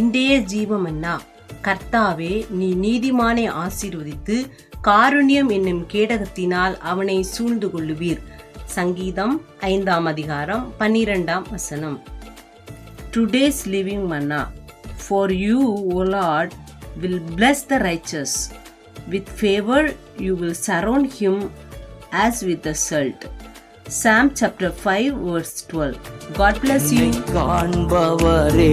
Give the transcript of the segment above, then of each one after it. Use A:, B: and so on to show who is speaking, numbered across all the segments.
A: இன்றைய ஜீவமன்னா கர்த்தாவே நீ நீதிமானை ஆசீர்வதித்து காருண்யம் என்னும் கேடகத்தினால் அவனை சூழ்ந்து கொள்ளுவீர். சங்கீதம் ஐந்தாம் அதிகாரம் பன்னிரெண்டாம் வசனம். Today's living manna for you O Lord will bless the riches with favour you will surround him as with a psalm chapter five 5 twelve 12 bless you you.
B: காண்பவரே.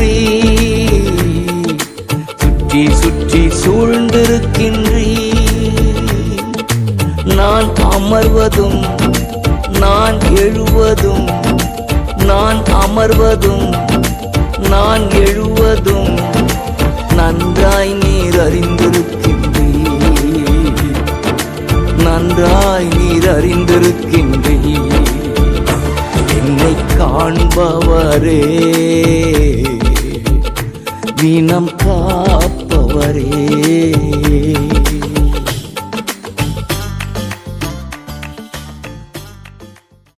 B: சுற்றி சுற்றி சூழ்ந்திருக்கின்றீ. நான் அமர்வதும் நான் எழுவதும் நான் அமர்வதும் நான் எழுவதும் நன்றாய் நீர் அறிந்திருக்கின்றீ நன்றாய் நீர் அறிந்திருக்கின்றீ என்னை காண்பவரே தினம் காப்பவரே